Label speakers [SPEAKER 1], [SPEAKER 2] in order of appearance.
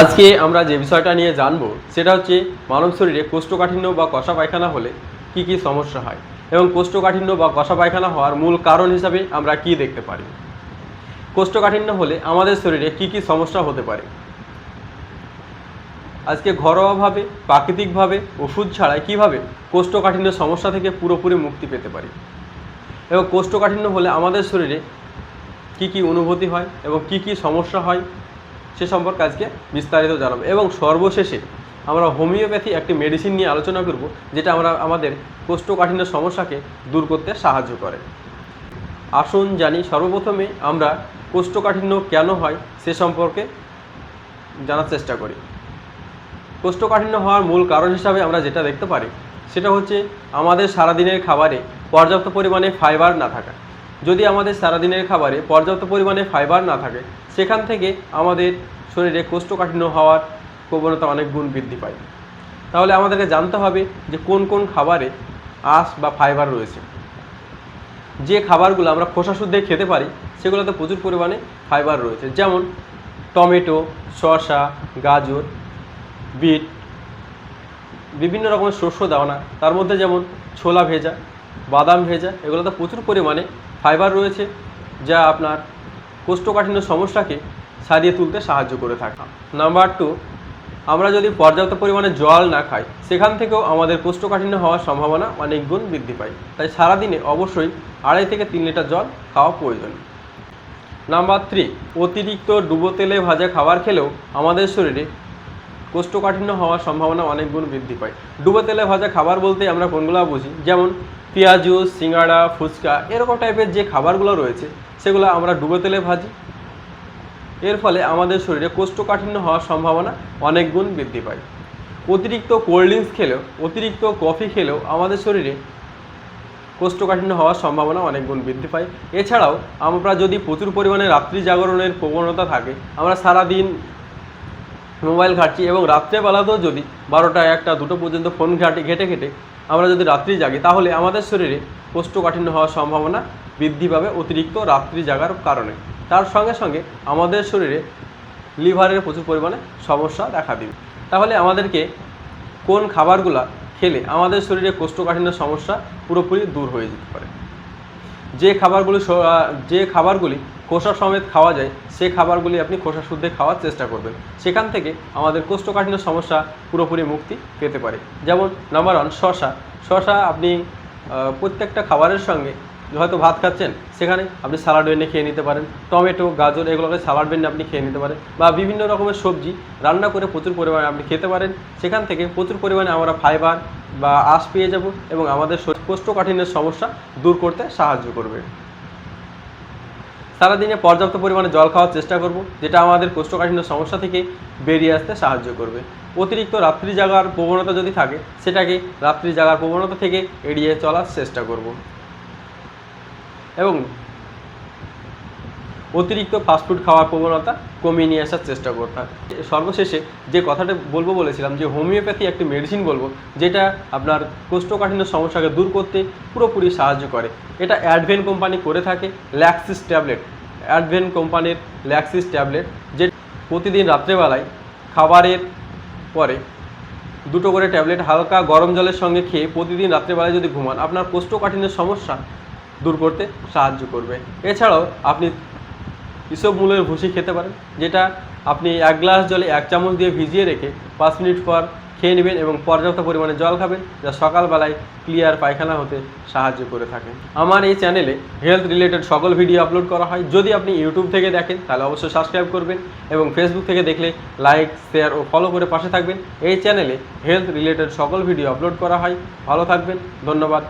[SPEAKER 1] আজকে আমরা যে বিষয়টা নিয়ে জানব, সেটা হচ্ছে মানব শরীরে কোষ্ঠকাঠিন্য বা কষা পায়খানা হলে কি কি সমস্যা হয় এবং কোষ্ঠকাঠিন্য বা কষা পায়খানা হওয়ার মূল কারণ হিসাবে আমরা কি দেখতে পারি? কোষ্ঠকাঠিন্য হলে আমাদের শরীরে কি কি সমস্যা হতে পারে? আজকে ঘরোয়াভাবে, প্রাকৃতিকভাবে ওষুধ ছাড়াই কীভাবে কোষ্ঠকাঠিন্য সমস্যা থেকে পুরোপুরি মুক্তি পেতে পারি? এবং কোষ্ঠকাঠিন্য হলে আমাদের শরীরে কি কি অনুভূতি হয় এবং কি কি সমস্যা হয় সে সম্পর্কে আজকে বিস্তারিত জানাব। এবং সর্বশেষে আমরা হোমিওপ্যাথি একটি মেডিসিন নিয়ে আলোচনা করব, যেটা আমরা আমাদের কোষ্ঠকাঠিন্য সমস্যাকে দূর করতে সাহায্য করে। আসুন জানি, সর্বপ্রথমে আমরা কোষ্ঠকাঠিন্য কেন হয় সে সম্পর্কে জানার চেষ্টা করি। কোষ্ঠকাঠিন্য হওয়ার মূল কারণ হিসাবে আমরা যেটা দেখতে পারি, সেটা হচ্ছে আমাদের সারাদিনের খাবারে পর্যাপ্ত পরিমাণে ফাইবার না থাকা। যদি আমাদের সারাদিনের খাবারে পর্যাপ্ত পরিমাণে ফাইবার না থাকে, সেখান থেকে আমাদের শরীরে কোষ্ঠকাঠিন্য হওয়ার প্রবণতা অনেক গুণ বৃদ্ধি পায়। তাহলে আমাদেরকে জানতে হবে যে কোন কোন খাবারে আঁশ বা ফাইবার রয়েছে। যে খাবারগুলো আমরা খোসা শুদ্ধে খেতে পারি, সেগুলোতে প্রচুর পরিমাণে ফাইবার রয়েছে। যেমন টমেটো, শসা, গাজর, বিট, বিভিন্ন রকমের শস্য দাওনা তার মধ্যে যেমন ছোলা ভেজা বাদাম ভেজা, এগুলোতে প্রচুর পরিমাণে ফাইবার রয়েছে, যা আপনার কোষ্ঠকাঠিন্য সমস্যাকে সারিয়ে তুলতে সাহায্য করে থাকে। নাম্বার টু আমরা যদি পর্যাপ্ত পরিমাণে জল না খাই, সেখান থেকেও আমাদের কোষ্ঠকাঠিন্য হওয়ার সম্ভাবনা অনেক গুণ বৃদ্ধি পায়। তাই সারাদিনে অবশ্যই আড়াই থেকে তিন লিটার জল খাওয়া প্রয়োজন। নাম্বার থ্রি অতিরিক্ত ডুবো তেলে ভাজা খাবার খেলেও আমাদের শরীরে কোষ্ঠকাঠিন্য হওয়ার সম্ভাবনা অনেক গুণ বৃদ্ধি পায়। ডুবো তেলে ভাজা খাবার বলতে আমরা কোনগুলো বুঝি? যেমন পেঁয়াজু, সিঙ্গাড়া, ফুচকা, এরকম টাইপের যে খাবারগুলো রয়েছে, সেগুলো আমরা ডুবো তেলে ভাজি। এর ফলে আমাদের শরীরে কোষ্ঠকাঠিন্য হওয়ার সম্ভাবনা অনেক গুণ বৃদ্ধি পায়। অতিরিক্ত কোল্ড ড্রিঙ্কস খেলেও, অতিরিক্ত কফি খেলেও আমাদের শরীরে কোষ্ঠকাঠিন্য হওয়ার সম্ভাবনা অনেক গুণ বৃদ্ধি পায়। এছাড়াও, আমরা যদি প্রচুর পরিমাণে রাত্রি জাগরণের প্রবণতা থাকে, আমরা সারাদিন মোবাইল ঘাঁটছি এবং রাত্রেবেলাতেও যদি বারোটা একটা দুটো পর্যন্ত ফোন ঘাঁটি, ঘেটে ঘেটে আমরা যদি রাত্রি জাগি, তাহলে আমাদের শরীরে কোষ্ঠকাঠিন্য হওয়ার সম্ভাবনা বৃদ্ধি পাবে অতিরিক্ত রাত্রি জাগার কারণে। তার সঙ্গে সঙ্গে আমাদের শরীরে লিভারের প্রচুর পরিমাণে সমস্যা দেখা দিবে। তাহলে আমাদেরকে কোন খাবারগুলা খেলে আমাদের শরীরে কোষ্ঠকাঠিন্য সমস্যা পুরোপুরি দূর হয়ে যেতে পারে। যে খাবারগুলি যে খাবারগুলি খোসা সমেত খাওয়া যায়, সে খাবারগুলি আপনি খোসা শুদ্ধে খাওয়ার চেষ্টা করবেন। সেখান থেকে আমাদের কোষ্ঠকাঠিন্য সমস্যা পুরোপুরি মুক্তি পেতে পারে। যেমন নাম্বার ওয়ান শশা শশা আপনি প্রত্যেকটা খাবারের সঙ্গে হয়তো ভাত খাচ্ছেন, সেখানে আপনি স্যালাড বেনে খেয়ে নিতে পারেন। টমেটো, গাজর, এগুলোকে স্যালাড বেনে আপনি খেয়ে নিতে পারেন। বা বিভিন্ন রকমের সবজি রান্না করে প্রচুর পরিমাণে আপনি খেতে পারেন। সেখান থেকে প্রচুর পরিমাণে আমরা ফাইবার বা আঁশ পেয়ে যাব এবং আমাদের কোষ্ঠকাঠিন্যের সমস্যা দূর করতে সাহায্য করবে। সারাদিনে পর্যাপ্ত পরিমাণে জল খাওয়ার চেষ্টা করব, যেটা আমাদের কোষ্ঠকাঠিন্য সমস্যা থেকে বেরিয়ে আসতে সাহায্য করবে। অতিরিক্ত রাত্রি জাগার প্রবণতা যদি থাকে, সেটাকে রাত্রি জাগার প্রবণতা থেকে এড়িয়ে চলার চেষ্টা করব। এবং অতিরিক্ত ফাস্টফুড খাওয়ার প্রবণতা কমিয়ে নিয়ে আসার চেষ্টা করতে হবে সর্বশেষে যে কথাটা বলব বলেছিলাম যে হোমিওপ্যাথি একটি মেডিসিন বলব, যেটা আপনার কোষ্ঠকাঠিন্য সমস্যাকে দূর করতে পুরোপুরি সাহায্য করে। এটা অ্যাডভেন কোম্পানি করে থাকে ল্যাক্সিস ট্যাবলেট অ্যাডভেন কোম্পানির ল্যাক্সিস ট্যাবলেট যে প্রতিদিন রাত্রেবেলায় খাবারের পরে দুটো করে ট্যাবলেট হালকা গরম জলের সঙ্গে খেয়ে প্রতিদিন রাত্রেবেলায় যদি ঘুমান, আপনার কোষ্ঠকাঠিন্যের সমস্যা দূর করতে সাহায্য করবে। এছাড়াও আপনি ইসব মূলের ভুসি খেতে পারেন, যেটা আপনি এক গ্লাস জলে এক চামচ দিয়ে ভিজিয়ে রেখে পাঁচ মিনিট পর খেয়ে নেবেন এবং পর্যাপ্ত পরিমাণে জল খাবেন, যা সকালবেলায় ক্লিয়ার পায়খানা হতে সাহায্য করে থাকে। আমার এই চ্যানেলে হেলথ রিলেটেড সকল ভিডিও আপলোড করা হয়। যদি আপনি ইউটিউব থেকে দেখেন, তাহলে অবশ্যই সাবস্ক্রাইব করবেন এবং ফেসবুক থেকে দেখলে লাইক শেয়ার ও ফলো করে পাশে থাকবেন। এই চ্যানেলে হেলথ রিলেটেড সকল ভিডিও আপলোড করা হয়। ভালো থাকবেন, ধন্যবাদ।